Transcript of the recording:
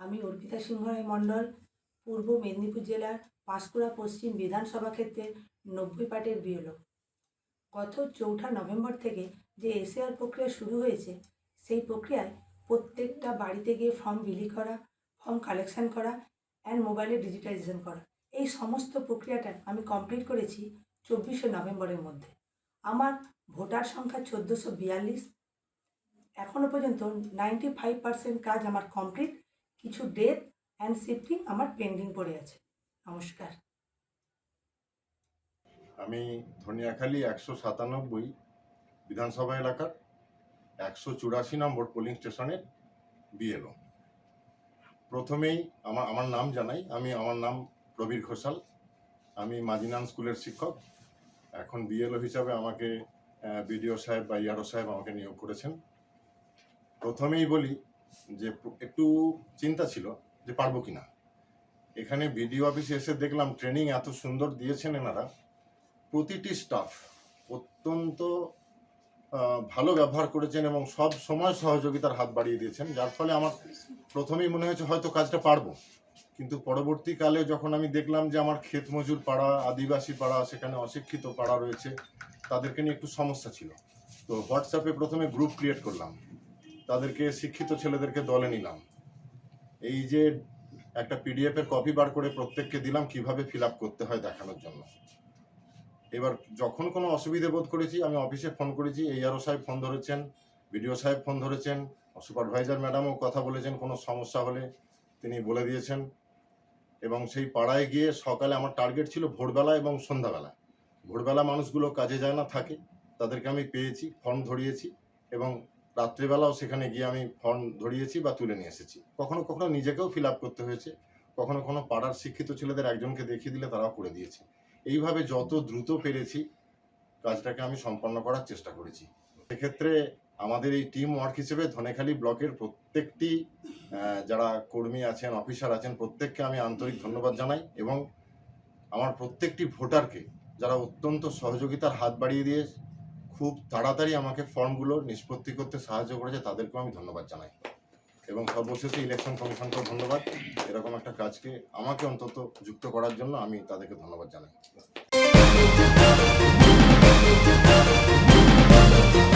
আমি অর্পিতা সিংহরায় মণ্ডল, পূর্ব মেদিনীপুর জেলার পাঁশকুড়া পশ্চিম বিধানসভা ক্ষেত্রের নব্বই পাটের বিএলও গত চৌঠা নভেম্বর থেকে যে এসএআর প্রক্রিয়া শুরু হয়েছে, সেই প্রক্রিয়ায় প্রত্যেকটা বাড়িতে গিয়ে ফর্ম বিলি করা, ফর্ম কালেকশান করা অ্যান্ড মোবাইলে ডিজিটাইজেশন করা। এই সমস্ত প্রক্রিয়াটা আমি কমপ্লিট করেছি চব্বিশে নভেম্বরের মধ্যে। আমার ভোটার সংখ্যা চোদ্দোশো বিয়াল্লিশ। এখনও পর্যন্ত নাইনটি ফাইভ পার্সেন্ট কাজ আমার কমপ্লিট কিছু ডেথ অ্যান্ড শিফটিং আমার পেন্ডিং পড়ে আছে। নমস্কার। আমি ধনিয়াখালী একশো সাতানব্বই বিধানসভা এলাকার একশো চুরাশি নম্বর পোলিং স্টেশনের বিএলও প্রথমেই আমার আমার নাম জানাই। আমি আমার নাম প্রবীর ঘোষাল। আমি মাজিনান স্কুলের শিক্ষক। এখন বিএলও হিসাবে আমাকে বিডিও সাহেব বা ইয়ারও সাহেব আমাকে নিয়োগ করেছেন। প্রথমেই বলি যে একটু চিন্তা ছিল যে পারব কিনা। এখানে বিডিও অফিসে এসে দেখলাম ট্রেনিং এত সুন্দর দিয়েছেন এনারা। প্রতিটি স্টাফ অত্যন্ত ভালো ব্যবহার করেছেন এবং সব সময় সহযোগিতার হাত বাড়িয়ে দিয়েছেন, যার ফলে আমার প্রথমেই মনে হয়েছে হয়তো কাজটা পারব। কিন্তু পরবর্তীকালে যখন আমি দেখলাম যে আমার ক্ষেত মজুর পাড়া, আদিবাসী পাড়া, সেখানে অশিক্ষিত পাড়া রয়েছে, তাদেরকে নিয়ে একটু সমস্যা ছিল। তো হোয়াটসঅ্যাপে প্রথমে গ্রুপ ক্রিয়েট করলাম। তাদেরকে, শিক্ষিত ছেলেদেরকে দলে নিলাম। এই যে একটা পিডিএফ এর কপি বার করে প্রত্যেককে দিলাম, কীভাবে ফিল করতে হয় দেখানোর জন্য। এবার যখন কোনো অসুবিধে বোধ করেছি, আমি অফিসে ফোন করেছি এইআরও সাহেব ফোন ধরেছেন বিডিও সাহেব ফোন ধরেছেন সুপারভাইজার ম্যাডামও কথা বলেছেন, কোনো সমস্যা হলে তিনি বলে দিয়েছেন। এবং সেই পাড়ায় গিয়ে সকালে আমার টার্গেট ছিল ভোরবেলা এবং সন্ধ্যাবেলা। ভোরবেলা মানুষগুলো কাজে যায় না, থাকে। তাদেরকে আমি পেয়েছি ফর্ম ধরিয়েছি এবং রাত্রিবেলাও সেখানে গিয়ে আমি ফর্ম ধরিয়েছি বা তুলে নিয়ে এসেছি। কখনো কখনো নিজেকেও ফিল আপ করতে হয়েছে। কখনো কখনো পাড়ার শিক্ষিত ছেলেদের একজনকে দেখিয়ে দিলে তারাও করে দিয়েছে। এইভাবে যত দ্রুত পেরেছি, কাজটাকে আমি সম্পন্ন করার চেষ্টা করেছি। সেক্ষেত্রে আমাদের এই টিম ওয়ার্ক হিসেবে ধনেখালি ব্লকের প্রত্যেকটি যারা কর্মী আছেন অফিসার আছেন, প্রত্যেককে আমি আন্তরিক ধন্যবাদ জানাই এবং আমার প্রত্যেকটি ভোটারকে যারা অত্যন্ত সহযোগিতার হাত বাড়িয়ে দিয়ে খুব তাড়াতাড়ি আমাকে ফর্মগুলো নিষ্পত্তি করতে সাহায্য করেছে, তাদেরকেও আমি ধন্যবাদ জানাই। এবং সর্বশেষে ইলেকশন কমিশনকেও ধন্যবাদ। এরকম একটা কাজকে আমাকে অন্তত যুক্ত করার জন্য আমি তাদেরকে ধন্যবাদ জানাই।